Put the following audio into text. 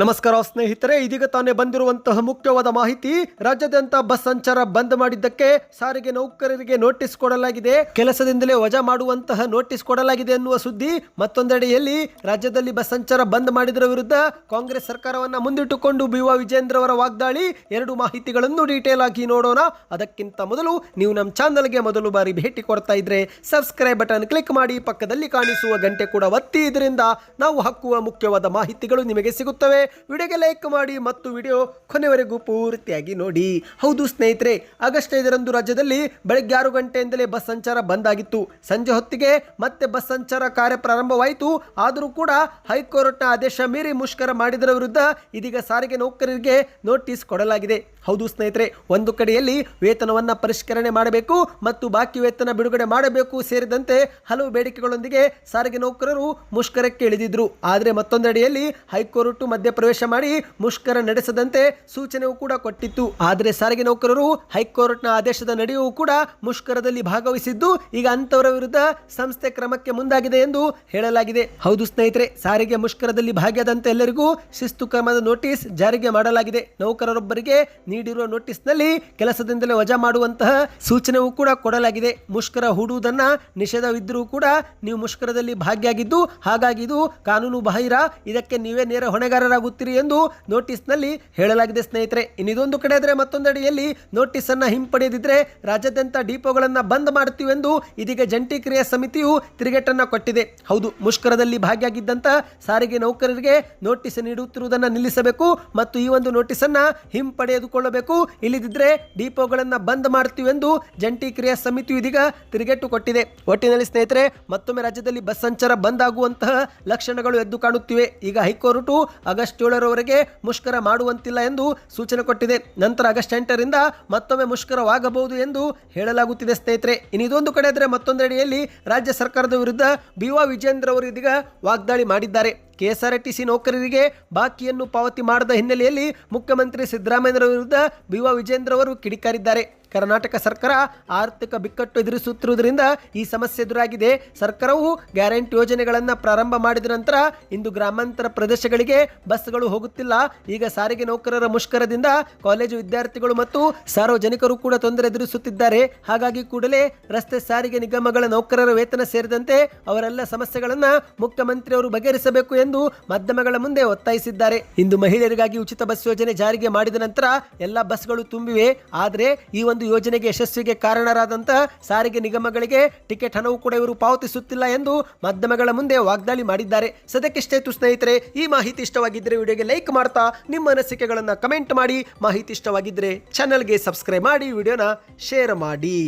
ನಮಸ್ಕಾರ ಸ್ನೇಹಿತರೆ, ಇದೀಗ ತಾನೇ ಬಂದಿರುವಂತಹ ಮುಖ್ಯವಾದ ಮಾಹಿತಿ, ರಾಜ್ಯಾದ್ಯಂತ ಬಸ್ ಸಂಚಾರ ಬಂದ್ ಮಾಡಿದ್ದಕ್ಕೆ ಸಾರಿಗೆ ನೌಕರರಿಗೆ ನೋಟಿಸ್ ಕೊಡಲಾಗಿದೆ. ಕೆಲಸದಿಂದಲೇ ವಜಾ ಮಾಡುವಂತಹ ನೋಟಿಸ್ ಕೊಡಲಾಗಿದೆ ಎನ್ನುವ ಸುದ್ದಿ ಮತ್ತೊಂದೆಡೆಯಲ್ಲಿ ರಾಜ್ಯದಲ್ಲಿ ಬಸ್ ಸಂಚಾರ ಬಂದ್ ಮಾಡಿದರ ವಿರುದ್ಧ ಕಾಂಗ್ರೆಸ್ ಸರ್ಕಾರವನ್ನ ಮುಂದಿಟ್ಟುಕೊಂಡು ಬಿ ವಿಜೇಂದ್ರ ಅವರ ವಾಗ್ದಾಳಿ. ಎರಡು ಮಾಹಿತಿಗಳನ್ನು ಡೀಟೇಲ್ ಆಗಿ ನೋಡೋಣ. ಅದಕ್ಕಿಂತ ಮೊದಲು ನೀವು ನಮ್ಮ ಚಾನಲ್ಗೆ ಮೊದಲು ಬಾರಿ ಭೇಟಿ ಕೊಡ್ತಾ ಇದ್ರೆ ಸಬ್ಸ್ಕ್ರೈಬ್ ಬಟನ್ ಕ್ಲಿಕ್ ಮಾಡಿ, ಪಕ್ಕದಲ್ಲಿ ಕಾಣಿಸುವ ಗಂಟೆ ಕೂಡ ಒತ್ತಿ, ಇದರಿಂದ ನಾವು ಹಾಕುವ ಮುಖ್ಯವಾದ ಮಾಹಿತಿಗಳು ನಿಮಗೆ ಸಿಗುತ್ತವೆ. ವಿಡಿಯೋಗೆ ಲೈಕ್ ಮಾಡಿ ಮತ್ತು ವಿಡಿಯೋ ಕೊನೆವರೆಗೂ ಪೂರ್ತಿಯಾಗಿ ನೋಡಿ. ಹೌದು ಸ್ನೇಹಿತರೆ, ಆಗಸ್ಟ್ ಐದರಂದು ರಾಜ್ಯದಲ್ಲಿ ಬೆಳಗ್ಗೆ ಆರು ಗಂಟೆಯಿಂದಲೇ ಬಸ್ ಸಂಚಾರ ಬಂದ್ ಆಗಿತ್ತು. ಸಂಜೆ ಹೊತ್ತಿಗೆ ಮತ್ತೆ ಬಸ್ ಸಂಚಾರ ಕಾರ್ಯ ಪ್ರಾರಂಭವಾಯಿತು. ಆದರೂ ಕೂಡ ಹೈಕೋರ್ಟ್ನ ಆದೇಶ ಮೀರಿ ಮುಷ್ಕರ ಮಾಡಿದರ ವಿರುದ್ಧ ಇದೀಗ ಸಾರಿಗೆ ನೌಕರರಿಗೆ ನೋಟಿಸ್ ಕೊಡಲಾಗಿದೆ. ಹೌದು ಸ್ನೇಹಿತರೆ, ಒಂದು ಕಡೆಯಲ್ಲಿ ವೇತನವನ್ನ ಪರಿಷ್ಕರಣೆ ಮಾಡಬೇಕು ಮತ್ತು ಬಾಕಿ ವೇತನ ಬಿಡುಗಡೆ ಮಾಡಬೇಕು ಸೇರಿದಂತೆ ಹಲವು ಬೇಡಿಕೆಗಳೊಂದಿಗೆ ಸಾರಿಗೆ ನೌಕರರು ಮುಷ್ಕರಕ್ಕೆ ಇಳಿದಿದ್ರು. ಆದರೆ ಮತ್ತೊಂದೆಡೆಯಲ್ಲಿ ಹೈಕೋರ್ಟ್ ಮಧ್ಯಪ್ರವೇಶ ಮಾಡಿ ಮುಷ್ಕರ ನಡೆಸದಂತೆ ಸೂಚನೆಯೂ ಕೂಡ ಕೊಟ್ಟಿತ್ತು. ಆದರೆ ಸಾರಿಗೆ ನೌಕರರು ಹೈಕೋರ್ಟ್ನ ಆದೇಶದ ನಡೆಯೂ ಕೂಡ ಮುಷ್ಕರದಲ್ಲಿ ಭಾಗವಹಿಸಿದ್ದು ಈಗ ಅಂತವರ ವಿರುದ್ಧ ಸಂಸ್ಥೆ ಕ್ರಮಕ್ಕೆ ಮುಂದಾಗಿದೆ ಎಂದು ಹೇಳಲಾಗಿದೆ. ಹೌದು ಸ್ನೇಹಿತರೆ, ಸಾರಿಗೆ ಮುಷ್ಕರದಲ್ಲಿ ಭಾಗಿಯಾದಂತೆ ಎಲ್ಲರಿಗೂ ಶಿಸ್ತು ಕ್ರಮದ ನೋಟಿಸ್ ಜಾರಿಗೆ ಮಾಡಲಾಗಿದೆ. ನೌಕರರೊಬ್ಬರಿಗೆ ನೀಡಿರುವ ನೋಟಿಸ್ನಲ್ಲಿ ಕೆಲಸದಿಂದಲೇ ವಜಾ ಮಾಡುವಂತಹ ಸೂಚನೆಯೂ ಕೂಡ ಕೊಡಲಾಗಿದೆ. ಮುಷ್ಕರ ಹೂಡುವುದನ್ನ ನಿಷೇಧವಿದ್ದರೂ ಕೂಡ ನೀವು ಮುಷ್ಕರದಲ್ಲಿ ಭಾಗಿಯಾಗಿದ್ದು, ಹಾಗಾಗಿ ಇದು ಕಾನೂನು ಬಾಹಿರ. ಇದಕ್ಕೆ ನೀವೇ ನೇರ ಹೊಣೆಗಾರರಾಗುತ್ತೀರಿ. ಎಂದು ನೋಟಿಸ್ನಲ್ಲಿ ಹೇಳಲಾಗಿದೆ, ಸ್ನೇಹಿತರೆ. ಇನ್ನಿದೊಂದು ಕಡೆ ಆದರೆ ಮತ್ತೊಂದೆಡೆಯಲ್ಲಿ ನೋಟಿಸ್ ಅನ್ನ ಹಿಂಪಡೆಯದಿದ್ದರೆ ರಾಜ್ಯಾದ್ಯಂತ ಡಿಪೋಗಳನ್ನು ಬಂದ್ ಮಾಡ್ತೀವಿ ಎಂದು ಇದೀಗ ಜಂಟಿ ಕ್ರಿಯಾ ಸಮಿತಿಯು ತಿರುಗೇಟನ್ನು ಕೊಟ್ಟಿದೆ. ಹೌದು, ಮುಷ್ಕರದಲ್ಲಿ ಭಾಗಿಯಾಗಿದ್ದಂಥ ಸಾರಿಗೆ ನೌಕರರಿಗೆ ನೋಟಿಸ್ ನೀಡುತ್ತಿರುವುದನ್ನು ನಿಲ್ಲಿಸಬೇಕು ಮತ್ತು ಈ ಒಂದು ನೋಟಿಸ್ ಅನ್ನ ಹಿಂಪಡೆದುಕೊಳ್ಳಬೇಕು. ಇಲ್ಲದಿದ್ದರೆ ಡಿಪೋಗಳನ್ನು ಬಂದ್ ಮಾಡ್ತೀವಿ ಎಂದು ಜಂಟಿ ಕ್ರಿಯಾ ಸಮಿತಿಯು ಇದೀಗ ತಿರುಗೇಟು ಕೊಟ್ಟಿದೆ. ಒಟ್ಟಿನಲ್ಲಿ, ಸ್ನೇಹಿತರೆ, ಮತ್ತೊಮ್ಮೆ ರಾಜ್ಯದಲ್ಲಿ ಬಸ್ ಸಂಚಾರ ಬಂದ್ ಆಗುವಂತಹ ಲಕ್ಷಣಗಳು ಎದ್ದು ಕಾಣುತ್ತಿವೆ. ಈಗ ಹೈಕೋರ್ಟು ಆಗಸ್ಟ್ ಏಳರವರೆಗೆ ಮುಷ್ಕರ ಮಾಡುವಂತಿಲ್ಲ ಎಂದು ಸೂಚನೆ ಕೊಟ್ಟಿದೆ. ನಂತರ ಆಗಸ್ಟ್ ಎಂಟರಿಂದ ಮತ್ತೊಮ್ಮೆ ಮುಷ್ಕರವಾಗಬಹುದು ಎಂದು ಹೇಳಲಾಗುತ್ತಿದೆ ಸ್ನೇಹಿತರೆ. ಇನ್ನು ಇದೊಂದು ಕಡೆ ಆದರೆ ಮತ್ತೊಂದೆಡೆಯಲ್ಲಿ ರಾಜ್ಯ ಸರ್ಕಾರದ ವಿರುದ್ಧ ಬಿ ವಿಜೇಂದ್ರ ಅವರು ಇದೀಗ ವಾಗ್ದಾಳಿ ಮಾಡಿದ್ದಾರೆ. ಕೆಎಸ್ಆರ್ಟಿಸಿ ನೌಕರರಿಗೆ ಬಾಕಿಯನ್ನು ಪಾವತಿ ಮಾಡದ ಹಿನ್ನೆಲೆಯಲ್ಲಿ ಮುಖ್ಯಮಂತ್ರಿ ಸಿದ್ದರಾಮಯ್ಯರ ವಿರುದ್ಧ ಬಿವ ವಿಜೇಂದ್ರ ಅವರು ಕಿಡಿಕಾರಿದ್ದಾರೆ. ಕರ್ನಾಟಕ ಸರ್ಕಾರ ಆರ್ಥಿಕ ಬಿಕ್ಕಟ್ಟು ಎದುರಿಸುತ್ತಿರುವುದರಿಂದ ಈ ಸಮಸ್ಯೆ ಎದುರಾಗಿದೆ. ಸರ್ಕಾರವು ಗ್ಯಾರಂಟಿ ಯೋಜನೆಗಳನ್ನು ಪ್ರಾರಂಭ ಮಾಡಿದ ನಂತರ ಇಂದು ಗ್ರಾಮಾಂತರ ಪ್ರದೇಶಗಳಿಗೆ ಬಸ್ಗಳು ಹೋಗುತ್ತಿಲ್ಲ. ಈಗ ಸಾರಿಗೆ ನೌಕರರ ಮುಷ್ಕರದಿಂದ ಕಾಲೇಜು ವಿದ್ಯಾರ್ಥಿಗಳು ಮತ್ತು ಸಾರ್ವಜನಿಕರು ಕೂಡ ತೊಂದರೆ ಎದುರಿಸುತ್ತಿದ್ದಾರೆ. ಹಾಗಾಗಿ ಕೂಡಲೇ ರಸ್ತೆ ಸಾರಿಗೆ ನಿಗಮಗಳ ನೌಕರರ ವೇತನ ಸೇರಿದಂತೆ ಅವರೆಲ್ಲ ಸಮಸ್ಯೆಗಳನ್ನು ಮುಖ್ಯಮಂತ್ರಿ ಅವರು ಬಗೆಹರಿಸಬೇಕು ಎಂದು ಮಾಧ್ಯಮಗಳ ಮುಂದೆ ಒತ್ತಾಯಿಸಿದ್ದಾರೆ. ಇಂದು ಮಹಿಳೆಯರಿಗಾಗಿ ಉಚಿತ ಬಸ್ ಯೋಜನೆ ಜಾರಿಗೆ ಮಾಡಿದ ನಂತರ ಎಲ್ಲ ಬಸ್ಗಳು ತುಂಬಿವೆ. ಆದರೆ ಈ ಒಂದು ಯೋಜನೆಗೆ ಯಶಸ್ವಿಗೆ ಕಾರಣರಾದಂತಹ ಸಾರಿಗೆ ನಿಗಮಗಳಿಗೆ ಟಿಕೆಟ್ ಹಣವು ಕೂಡ ಇವರು ಪಾವತಿಸುತ್ತಿಲ್ಲ ಎಂದು ಮಾಧ್ಯಮಗಳ ಮುಂದೆ ವಾಗ್ದಾಳಿ ಮಾಡಿದ್ದಾರೆ. ಸದ್ಯಕ್ಕಿಷ್ಟೇ ತು ಸ್ನೇಹಿತರೆ, ಈ ಮಾಹಿತಿ ಇಷ್ಟವಾಗಿದ್ದರೆ ವಿಡಿಯೋಗೆ ಲೈಕ್ ಮಾಡ್ತಾ, ನಿಮ್ಮ ಅನಿಸಿಕೆಗಳನ್ನು ಕಮೆಂಟ್ ಮಾಡಿ. ಮಾಹಿತಿ ಇಷ್ಟವಾಗಿದ್ದರೆ ಚಾನಲ್ಗೆ ಸಬ್ಸ್ಕ್ರೈಬ್ ಮಾಡಿ, ವಿಡಿಯೋನ ಶೇರ್ ಮಾಡಿ.